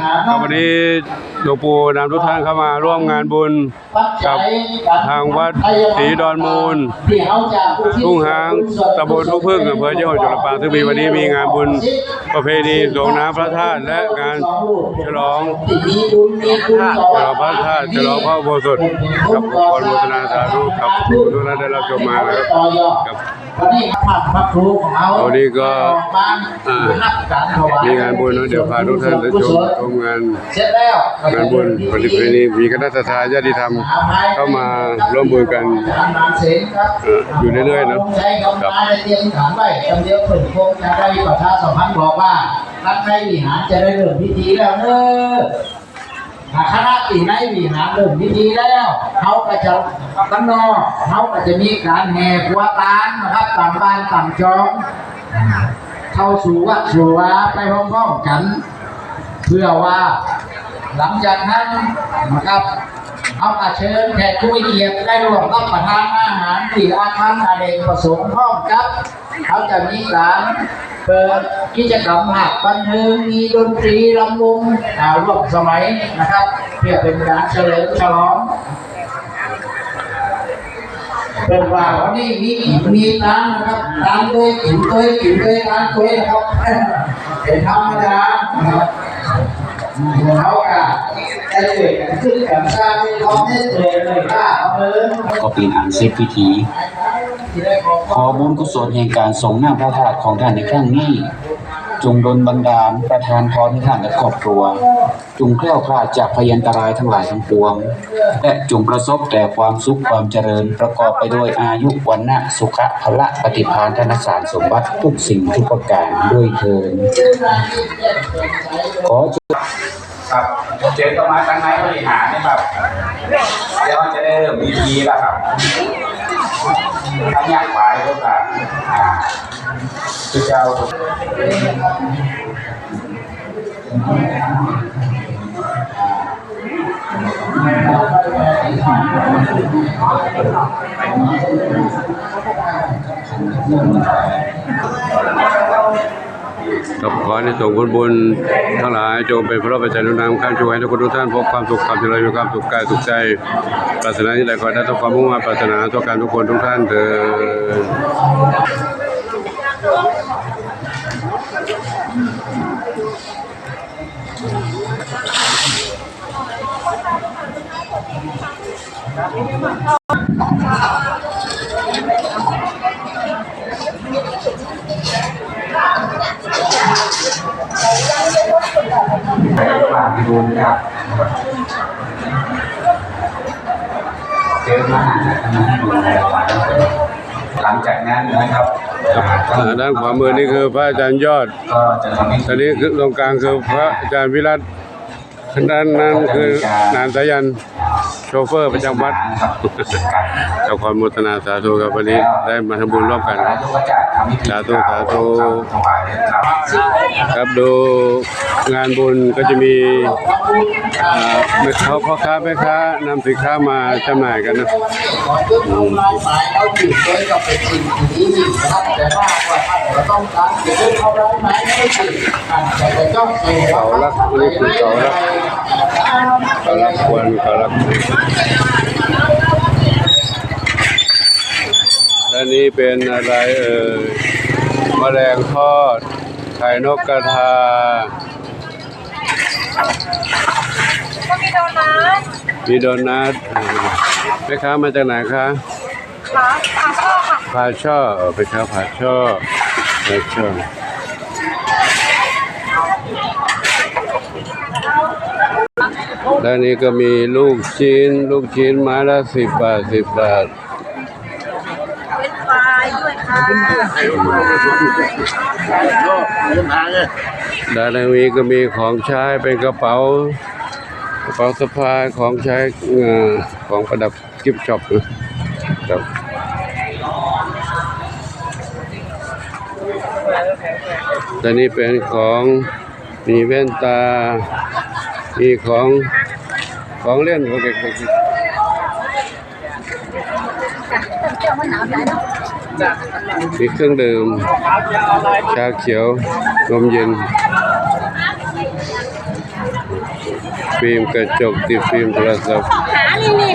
ครับวันนี้หลวงปู่นำทุกท่านเข้ามาร่วมงานบุญกับทางวัดศรีดอนมูลทุ่งหางตำบลทุ่งพึ่งอำเภอเจ้าหจุลปางซึ่งมีวันนี้มีงานบุญประเพณีสงน้ำพระธาตุและงานฉลองฉลองพระธาตุฉลองพระโบสถกับคนโมทนาสาธุกับทุกท่านได้รับชมมานะครับ วันนี้พระพระครูของเราวันนี้ก็อ่ารับการถวายมีงานบุญเนอะเดี๋ยวพาทุกท่านไปชมชมงานเสร็จแล้วงานบุญวันนี้วันนี้มีคณะทาญาติธรรมเข้ามาร่วมบุญกันเสร็จครับเอออยู่เรื่อยๆเนอะใช้กำลังในเตรียมฐานไว้จำเดียวผลคงจะได้ประชาสัมพันธ์บอกว่าท่านใครวิหารจะได้เริ่มพิธีแล้วเนอะถ้า คณะปีไหนวิหารเริ่มพิธีแล้วเขาก็จะกันนอเขาก็จะมีการแห่ครัวตานนะครับต่างบ้านต่างจองเข้าสู่วัดสู่วาไปพร้อมๆกัน เพื่อว่าหลังจากนั้นนะครับเอาอาเชิญแขกผู้มีเกียรติได้ร่วมรับประทานอาหารที่อาคารอเนกประสงค์พร้อมครับ เขาจะมีการเปิดกิจกรรมหักบันเทิงมีดนตรีลำวงอาร่วมสมัยนะครับ เพื่อเป็นการเฉลิมฉลองเป็นว่าวันนี้มีมีตามนะครับตามด้วยกินด้วยกินด้วยตามด้วยนะครับเป็นธรรมดานะครับเขาก็ได้เกิดขึ้นกันสร้างที่เขาไม่เคยเลยว่าเอาเลยก็เป็นอันเสร็จพิธีที่ได้ ขอบุญกุศลแห่งการทรงน้ำพระธาตุของท่านในครั้งนี้ จงดลบันดาลประทานพรให้ท่านและครอบครัว จงแคล้วคลาดจากพยันตรายทั้งหลายทั้งปวง และจงประสบแต่ความสุขความเจริญประกอบไปด้วยอายุวันนะสุขะพละปฏิภาณธนสารสมบัติทุกสิ่งทุกประการด้วยเทินขอเชิญครับเจอต้องมาตั้งไหนบริหารนะครับเดี๋ยวจะได้เริ่มวิธีแล้วครับ ทั้งยากขวายก็แบบอ่าคือเจ้ากับ ขอในส่งผลบุญทั้งหลายจงเป็นพระปัจจัยหนุนนำข้ามช่วยให้ทุกคนทุกท่านพบความสุขความเจริญมีความสุขกายสุขใจปรารถนาที่ใดขอได้ทุกความมุ่งมั่นปรารถนาทุกการทุกคนทุกท่านเถิด ฝากบุญครับเจอมาหลังจากนั้นนะครับอ่าก็อ่าด้านขวามือนี่คือพระอาจารย์ยอดก็จะทำให้ตอนนี้คือตรงกลางคือพระอาจารย์วิรัตด้านนั้นคือนานสายันโชเฟอร์ประจำวัดครับกันกับความโมทนาสาธุครับวันนี้ได้มาทำบุญร่วมกันแล้วก็จะทำพิธีสาธุสาธุถวายครับครับดู งานบุญก็จะมีอ่าแม่ค้าพ่อค้าแม่ค้านำสินค้ามาจำหน่ายกันนะขอเพิ่มเอาอยู่ด้วยกับเป็นสิ่งที่ดีนะครับแต่ว่าว่าท่านเราต้องการเพิ่มเอาลายหมายไม่จริงท่านจะไปต้องเสียเสาลักอันนี้คือเสาลักเสาลักควรเสาลักและนี้เป็นอะไรเอ่ยแมลงทอด ไข่นกกระทาก็มีโดนัทมีโดนัทอ่าแม่ค้ามาจากไหนคะค่ะค่ะชอบค่ะผาช่อเออไปค้าผาช่อผาช่อด้านนี้ก็มีลูกชิ้น ลูกชิ้นไม้ละสิบบาทสิบบาทเป็นไฟ ด้วยค่ะด้านนี้ก็มีของใช้เป็นกระเป๋ากระเป๋าสะพายของใช้ของประดับกิฟต์ช็อปนะครับด้านนี้เป็นของมีแว่นตา มีของของเล่นของเด็กๆ มีเครื่องดื่ม ชาเขียวนมเย็นฟิล์มกระจกติดฟิล์มโทรศัพท์หานี่นี่